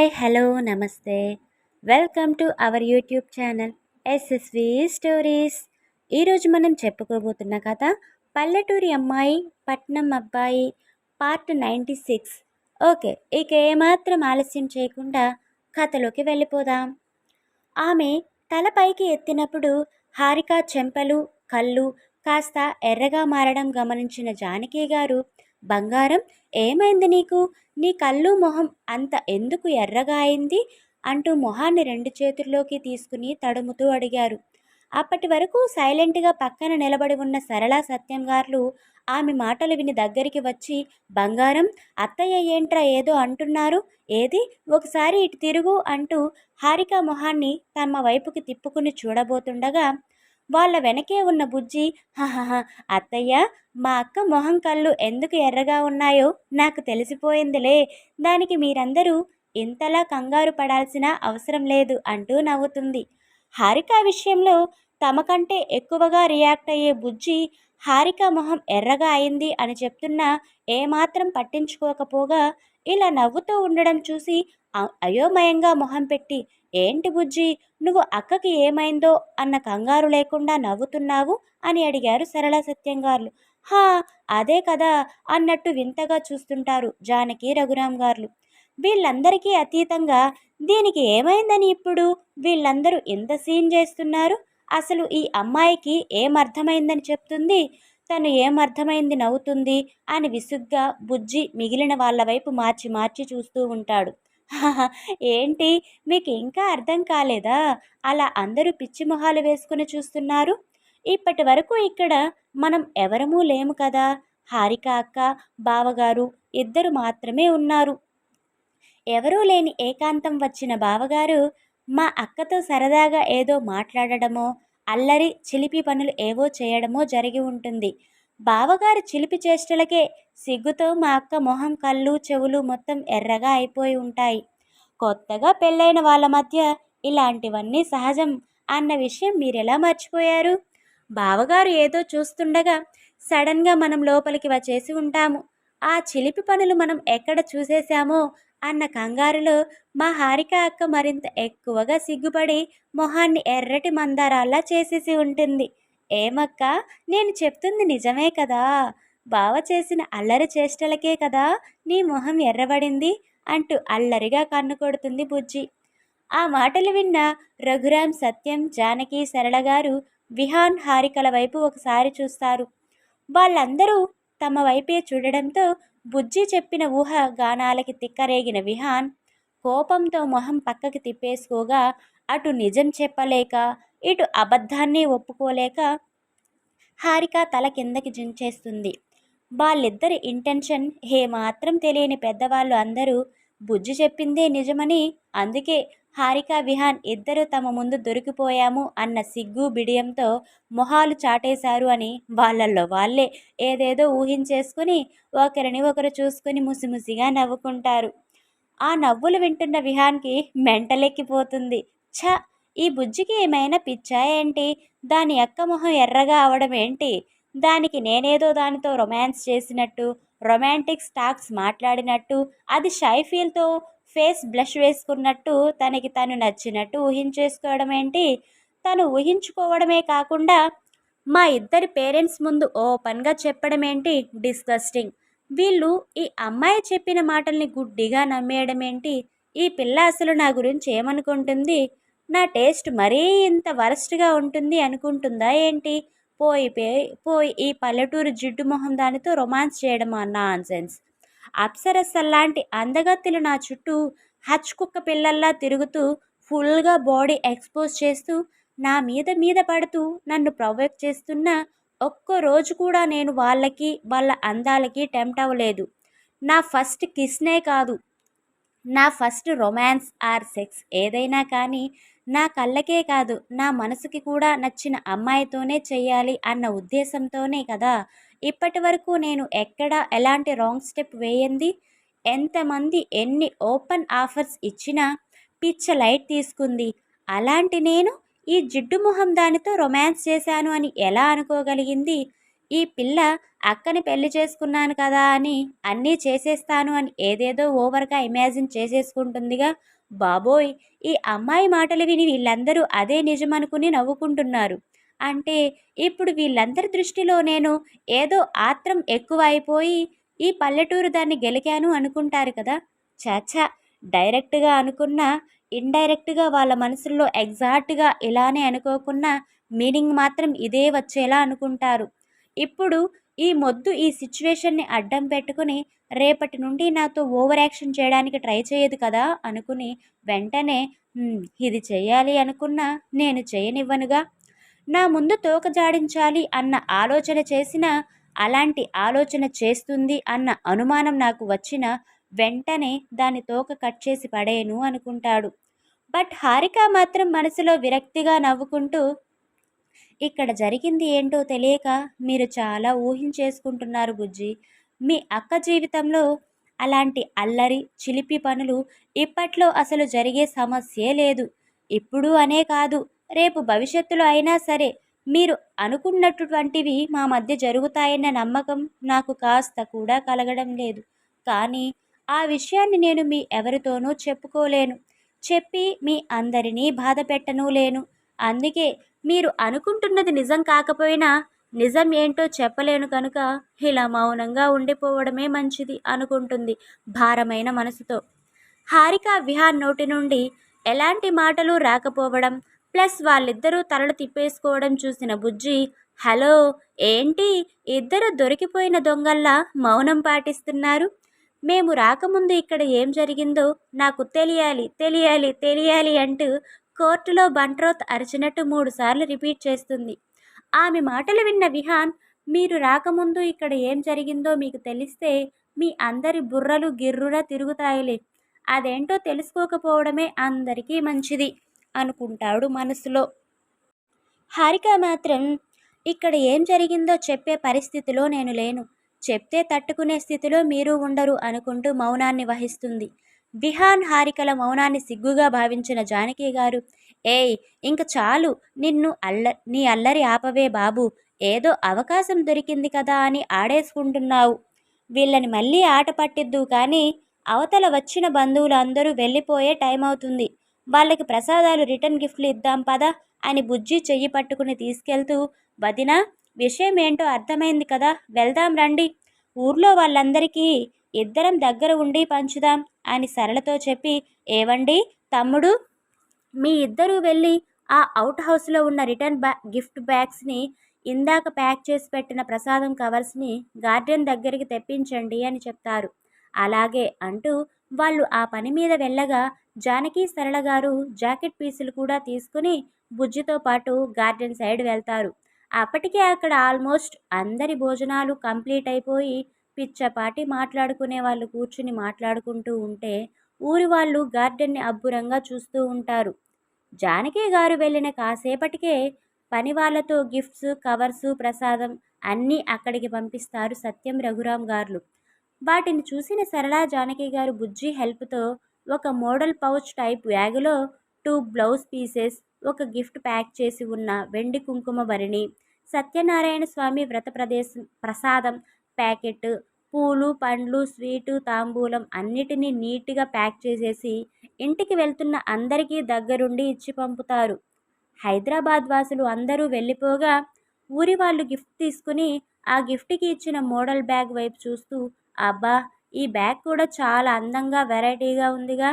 Hi hello నమస్తే. Welcome to our YouTube channel SSV stories. ఈరోజు మనం చెప్పుకోబోతున్న కథ పల్లెటూరి అమ్మాయి పట్నం అబ్బాయి పార్ట్ నైంటీ సిక్స్. ఓకే ఇక ఏమాత్రం ఆలస్యం చేయకుండా కథలోకి వెళ్ళిపోదాం. ఆమె తల పైకి ఎత్తినప్పుడు హారిక చెంపలు కళ్ళు కాస్త ఎర్రగా మారడం గమనించిన జానకి గారు బంగారం ఏమైంది నీకు? నీ కళ్ళు మొహం అంత ఎందుకు ఎర్రగా అయింది? అంటూ మొహాన్ని రెండు చేతుల్లోకి తీసుకుని తడుముతూ అడిగారు. అప్పటి వరకు సైలెంట్గా పక్కన నిలబడి ఉన్న సరళ సత్యం గారు ఆమె మాటలు విని దగ్గరికి వచ్చి బంగారం అత్తయ్య ఏంట్రా ఏదో అంటున్నారు? ఏది? ఒకసారి ఇటు తిరుగు అంటూ హారిక మొహాన్ని తమ వైపుకి తిప్పుకుని చూడబోతుండగా వాళ్ళ వెనకే ఉన్న బుజ్జి హహహ అత్తయ్య మా అక్క మొహం కళ్ళు ఎందుకు ఎర్రగా ఉన్నాయో నాకు తెలిసిపోయిందిలే. దానికి మీరందరూ ఇంతలా కంగారు పడాల్సిన అవసరం లేదు అంటూ నవ్వుతుంది. హారిక విషయంలో తమకంటే ఎక్కువగా రియాక్ట్ అయ్యే బుజ్జి హారిక మొహం ఎర్రగా అయింది అని చెప్తున్నా ఏమాత్రం పట్టించుకోకపోగా ఇలా నవ్వుతూ ఉండడం చూసి అయోమయంగా మొహం పెట్టి ఏంటి బుజ్జి నువ్వు అక్కకి ఏమైందో అన్న కంగారు లేకుండా నవ్వుతున్నావు? అని అడిగారు సరళ సత్యంగారులు. హా అదే కదా అన్నట్టు వింతగా చూస్తుంటారు జానకి రఘురామ్ గారు వీళ్ళందరికీ అతీతంగా దీనికి ఏమైందని ఇప్పుడు? వీళ్ళందరూ ఎంత సీన్ చేస్తున్నారు? అసలు ఈ అమ్మాయికి ఏమర్థమైందని చెప్తుంది? తను ఏమర్థమైంది నవ్వుతుంది? అని విసుగ్గా బుజ్జి మిగిలిన వాళ్ళ వైపు మార్చి మార్చి చూస్తూ ఉంటాడు. ఏంటి? మీకు ఇంకా అర్థం కాలేదా? అలా అందరూ పిచ్చి మొహాలు వేసుకుని చూస్తున్నారు. ఇప్పటి వరకు ఇక్కడ మనం ఎవరమూ లేము కదా? హారిక అక్క బావగారు ఇద్దరు మాత్రమే ఉన్నారు. ఎవరూ లేని ఏకాంతం వచ్చిన బావగారు మా అక్కతో సరదాగా ఏదో మాట్లాడడమో అల్లరి చిలిపి పనులు ఏవో చేయడమో జరిగి ఉంటుంది. బావగారు చిలిపి చేష్టలకే సిగ్గుతో మా అక్క మొహం కళ్ళు చెవులు మొత్తం ఎర్రగా అయిపోయి ఉంటాయి. కొత్తగా పెళ్ళైన వాళ్ళ మధ్య ఇలాంటివన్నీ సహజం అన్న విషయం మీరెలా మర్చిపోయారు? బావగారు ఏదో చూస్తుండగా సడన్గా మనం లోపలికి వచ్చేసి ఉంటాము. ఆ చిలిపి పనులు మనం ఎక్కడ చూసేశామో అన్న కంగారులో మా హారిక అక్క మరింత ఎక్కువగా సిగ్గుపడి మొహాన్ని ఎర్రటి మందారాల్లా చేసేసి ఉంటుంది. ఏమక్క నేను చెప్తుంది నిజమే కదా. బావ చేసిన అల్లరి చేష్టలకే కదా నీ మొహం ఎర్రబడింది అంటూ అల్లరిగా కన్ను కొడుతుంది బుజ్జి. ఆ మాటలు విన్న రఘురాం సత్యం జానకి సరళ గారు విహాన్ హారికల వైపు ఒకసారి చూస్తారు. వాళ్ళందరూ తమ వైపే చూడడంతో బుజ్జి చెప్పిన ఊహ గానాలకి తిక్కరేగిన విహాన్ కోపంతో మొహం పక్కకి తిప్పేసుకోగా అటు నిజం చెప్పలేక ఇటు అబద్ధాన్ని ఒప్పుకోలేక హారిక తల కిందకి జించేస్తుంది. వాళ్ళిద్దరి ఇంటెన్షన్ ఏమాత్రం తెలియని పెద్దవాళ్ళు అందరూ బుజ్జి చెప్పిందే నిజమని అందుకే హారిక విహాన్ ఇద్దరు తమ ముందు దొరికిపోయాము అన్న సిగ్గు బిడియంతో మొహాలు చాటేశారు అని వాళ్ళల్లో వాళ్ళే ఏదేదో ఊహించేసుకుని ఒకరిని ఒకరు చూసుకుని ముసిముసిగా నవ్వుకుంటారు. ఆ నవ్వులు వింటున్న విహాన్కి మెంటలెక్కిపోతుంది. ఛ! ఈ బుజ్జికి ఏమైనా పిచ్చా ఏంటి? దాని అక్క మొహం ఎర్రగా అవడం ఏంటి? దానికి నేనేదో దానితో రొమాన్స్ చేసినట్టు రొమాంటిక్ స్టాక్స్ మాట్లాడినట్టు అది షైఫీల్తో ఫేస్ బ్లష్ వేసుకున్నట్టు తనకి తను నచ్చినట్టు ఊహించేసుకోవడం ఏంటి? తను ఊహించుకోవడమే కాకుండా మా ఇద్దరి పేరెంట్స్ ముందు ఓపెన్గా చెప్పడం ఏంటి? డిస్కస్టింగ్ వీళ్ళు ఈ అమ్మాయి చెప్పిన మాటల్ని గుడ్డిగా నమ్మేయడం ఏంటి? ఈ పిల్ల అసలు నా గురించి ఏమనుకుంటుంది? నా టేస్ట్ మరీ ఇంత వరస్ట్గా ఉంటుంది అనుకుంటుందా ఏంటి? పోయి పోయి ఈ పల్లెటూరు జిడ్డు మొహం దానితో రొమాన్స్ చేయడం అన్న ఆన్సెన్స్ అప్సరసల్లాంటి అందగత్తులు నా చుట్టూ హచ్ కుక్క పిల్లల్లా తిరుగుతూ ఫుల్గా బాడీ ఎక్స్పోజ్ చేస్తూ నా మీద మీద పడుతూ నన్ను ప్రొవోక్ చేస్తున్న ఒక్క రోజు కూడా నేను వాళ్ళకి వాళ్ళ అందాలకి టెంప్ట్ అవ్వలేదు. నా ఫస్ట్ కిస్నే కాదు. నా ఫస్ట్ రొమాన్స్ ఆర్ సెక్స్ ఏదైనా కానీ నా కళ్ళకే కాదు నా మనసుకి కూడా నచ్చిన అమ్మాయితోనే చేయాలి అన్న ఉద్దేశంతోనే కదా? ఇప్పటి వరకు నేను ఎక్కడ ఎలాంటి రాంగ్ స్టెప్ వేయంది? ఎంతమంది ఎన్ని ఓపెన్ ఆఫర్స్ ఇచ్చినా పిచ్చ లైట్ తీసుకుంది. అలాంటి నేను ఈ జిడ్డు మొహం దానితో రొమాన్స్ చేశాను అని ఎలా అనుకోగలిగింది? ఈ పిల్ల అక్కని పెళ్ళి చేసుకున్నాను కదా అని అన్నీ చేసేస్తాను అని ఏదేదో ఓవర్గా ఇమాజిన్ చేసేసుకుంటుందిగా. బాబోయ్ ఈ అమ్మాయి మాటలు విని వీళ్ళందరూ అదే నిజమనుకుని నవ్వుకుంటున్నారు. అంటే ఇప్పుడు వీళ్ళందరి దృష్టిలో నేను ఏదో ఆత్రం ఎక్కువ అయిపోయి ఈ పల్లెటూరు దాన్ని గెలికాను అనుకుంటారు కదా? చాచా డైరెక్ట్గా అనుకున్నా ఇండైరెక్ట్గా వాళ్ళ మనసుల్లో ఎగ్జాక్ట్గా ఇలానే అనుకోకున్నా మీనింగ్ మాత్రం ఇదే వచ్చేలా అనుకుంటారు. ఇప్పుడు ఈ మొద్దు ఈ సిచ్యువేషన్ని అడ్డం పెట్టుకుని రేపటి నుండి నాతో ఓవర్ యాక్షన్ చేయడానికి ట్రై చేయదు కదా అనుకుని వెంటనే ఇది చేయాలి అనుకున్నా నేను చేయనివ్వనుగా. నా ముందు తోక జాడించాలి అన్న ఆలోచన చేసిన అలాంటి ఆలోచన చేస్తుంది అన్న అనుమానం నాకు వచ్చిన వెంటనే దాని తోక కట్ చేసి పడేను అనుకుంటాడు. బట్ హారిక మాత్రం మనసులో విరక్తిగా నవ్వుకుంటూ ఇక్కడ జరిగింది ఏంటో తెలియక మీరు చాలా ఊహించేసుకుంటున్నారు బుజ్జి. మీ అక్క జీవితంలో అలాంటి అల్లరి చిలిపి పనులు ఇప్పట్లో అసలు జరిగే సమస్యే లేదు. ఇప్పుడు అనే కాదు. రేపు భవిష్యత్తులో అయినా సరే మీరు అనుకున్నటువంటివి మా మధ్య జరుగుతాయన్న నమ్మకం నాకు కాస్త కూడా కలగడం లేదు. కానీ ఆ విషయాన్ని నేను మీ ఎవరితోనూ చెప్పుకోలేను. చెప్పి మీ అందరినీ బాధ పెట్టను లేను. అందుకే మీరు అనుకుంటున్నది నిజం కాకపోయినా నిజం ఏంటో చెప్పలేను కనుక ఇలా మౌనంగా ఉండిపోవడమే మంచిది అనుకుంటుంది భారమైన మనసుతో. హారిక విహాన్ నోటి నుండి ఎలాంటి మాటలు రాకపోవడం ప్లస్ వాళ్ళిద్దరూ తలలు తిప్పేసుకోవడం చూసిన బుజ్జి హలో ఏంటి? ఇద్దరు దొరికిపోయిన దొంగల్లా మౌనం పాటిస్తున్నారు? మేము రాకముందు ఇక్కడ ఏం జరిగిందో నాకు తెలియాలి తెలియాలి తెలియాలి అంటూ కోర్టులో బంట్రోత్ అరిచినట్టు మూడుసార్లు రిపీట్ చేస్తుంది. ఆమె మాటలు విన్న విహాన్ మీరు రాకముందు ఇక్కడ ఏం జరిగిందో మీకు తెలిస్తే మీ అందరి బుర్రలు గిర్రున తిరుగుతాయిలే. అదేంటో తెలుసుకోకపోవడమే అందరికీ మంచిది అనుకుంటాడు మనసులో. హారిక మాత్రం ఇక్కడ ఏం జరిగిందో చెప్పే పరిస్థితిలో నేను లేను. చెప్తే తట్టుకునే స్థితిలో మీరు ఉండరు అనుకుంటూ మౌనాన్ని వహిస్తుంది. విహాన్ హారికల మౌనాన్ని సిగ్గుగా భావించిన జానకి గారు ఏయ్ ఇంక చాలు నిన్ను అల్ల నీ అల్లరి ఆపవే బాబు ఏదో అవకాశం దొరికింది కదా అని ఆడేసుకుంటున్నావు. వీళ్ళని మళ్ళీ ఆట పట్టిద్దు కానీ అవతల వచ్చిన బంధువులు అందరూ వెళ్ళిపోయే టైం అవుతుంది. వాళ్ళకి ప్రసాదాలు రిటర్న్ గిఫ్ట్లు ఇద్దాం పదా అని బుజ్జి చెయ్యి పట్టుకుని తీసుకెళ్తూ వదిన విషయం ఏంటో అర్థమైంది కదా వెళ్దాం రండి. ఊర్లో వాళ్ళందరికీ ఇద్దరం దగ్గర ఉండి పంచుదాం అని సరళతో చెప్పి ఏవండి తమ్ముడు? మీ ఇద్దరూ వెళ్ళి ఆ అవుట్ హౌస్లో ఉన్న రిటర్న్ బ్యా గిఫ్ట్ బ్యాగ్స్ని ఇందాక ప్యాక్ చేసి పెట్టిన ప్రసాదం కవర్స్ని గార్డెన్ దగ్గరికి తెప్పించండి అని చెప్తారు. అలాగే అంటూ వాళ్ళు ఆ పని మీద వెళ్ళగా జానకి సరళ గారు జాకెట్ పీసులు కూడా తీసుకుని బుజ్జితో పాటు గార్డెన్ సైడ్ వెళ్తారు. అప్పటికే అక్కడ ఆల్మోస్ట్ అందరి భోజనాలు కంప్లీట్ అయిపోయి పిచ్చపాటి మాట్లాడుకునే వాళ్ళు కూర్చుని మాట్లాడుకుంటూ ఉంటే ఊరి వాళ్ళు గార్డెన్ని అబ్బురంగా చూస్తూ ఉంటారు. జానకి గారు వెళ్ళిన కాసేపటికే పని వాళ్ళతో గిఫ్ట్స్ కవర్సు ప్రసాదం అన్నీ అక్కడికి పంపిస్తారు సత్యం రఘురాం గారు. వాటిని చూసిన సరళా జానకి గారు బుజ్జి హెల్ప్తో ఒక మోడల్ పౌచ్ టైప్ బ్యాగులో టూ బ్లౌజ్ పీసెస్ ఒక గిఫ్ట్ ప్యాక్ చేసి ఉన్న వెండి కుంకుమ భరిణి సత్యనారాయణ స్వామి వ్రత ప్రదేశం ప్రసాదం ప్యాకెట్ పూలు పండ్లు స్వీటు తాంబూలం అన్నిటినీ నీట్గా ప్యాక్ చేసేసి ఇంటికి వెళ్తున్న అందరికీ దగ్గరుండి ఇచ్చి పంపుతారు. హైదరాబాద్ వాసులు అందరూ వెళ్ళిపోగా ఊరి వాళ్ళు గిఫ్ట్ తీసుకుని ఆ గిఫ్ట్కి ఇచ్చిన మోడల్ బ్యాగ్ వైపు చూస్తూ అబ్బా ఈ బ్యాగ్ కూడా చాలా అందంగా వెరైటీగా ఉందిగా.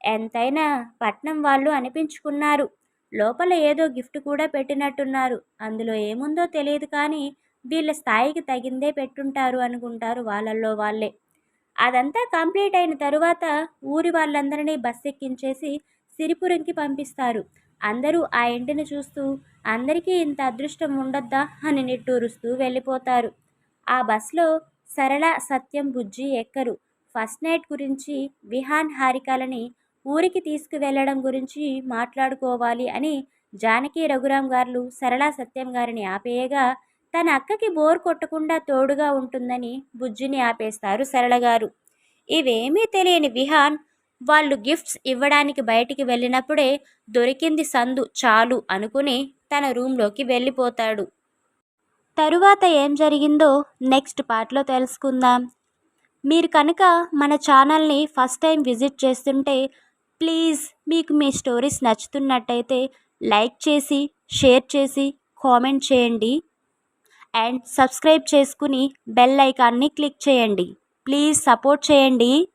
ఎంతైనా పట్నం వాళ్ళు అనిపించుకున్నారు. లోపల ఏదో గిఫ్ట్ కూడా పెట్టినట్టున్నారు. అందులో ఏముందో తెలియదు కానీ వీళ్ళ స్థాయికి తగిందే పెట్టుంటారు అనుకుంటారు వాళ్ళల్లో వాళ్ళే. అదంతా కంప్లీట్ అయిన తరువాత ఊరి వాళ్ళందరినీ బస్ ఎక్కించేసి సిరిపురంకి పంపిస్తారు. అందరూ ఆ ఇంటిని చూస్తూ అందరికీ ఇంత అదృష్టం ఉండొద్దా? అని నిట్టూరుస్తూ వెళ్ళిపోతారు. ఆ బస్లో సరళ సత్యం బుజ్జి ఎక్కరు. ఫస్ట్ నైట్ గురించి విహాన్ హారికలని ఊరికి తీసుకువెళ్ళడం గురించి మాట్లాడుకోవాలి అని జానకి రఘురాం గారు సరళ సత్యం గారిని ఆపేయగా తన అక్కకి బోర్ కొట్టకుండా తోడుగా ఉంటుందని బుజ్జుని ఆపేస్తారు సరళగారు ఇవేమీ తెలియని విహాన్ వాళ్ళు గిఫ్ట్స్ ఇవ్వడానికి బయటికి వెళ్ళినప్పుడే దొరికింది సందు చాలు అనుకుని తన రూంలోకి వెళ్ళిపోతాడు. తరువాత ఏం జరిగిందో నెక్స్ట్ పార్ట్లో తెలుసుకుందాం. మీరు కనుక మన ఛానల్ని ఫస్ట్ టైం విజిట్ చేస్తుంటే ప్లీజ్ మీకు మీ స్టోరీస్ నచ్చుతున్నట్టయితే లైక్ చేసి షేర్ చేసి కామెంట్ చేయండి. అండ్ సబ్స్క్రైబ్ చేసుకుని బెల్ ఐకాన్ని క్లిక్ చేయండి. ప్లీజ్ సపోర్ట్ చేయండి.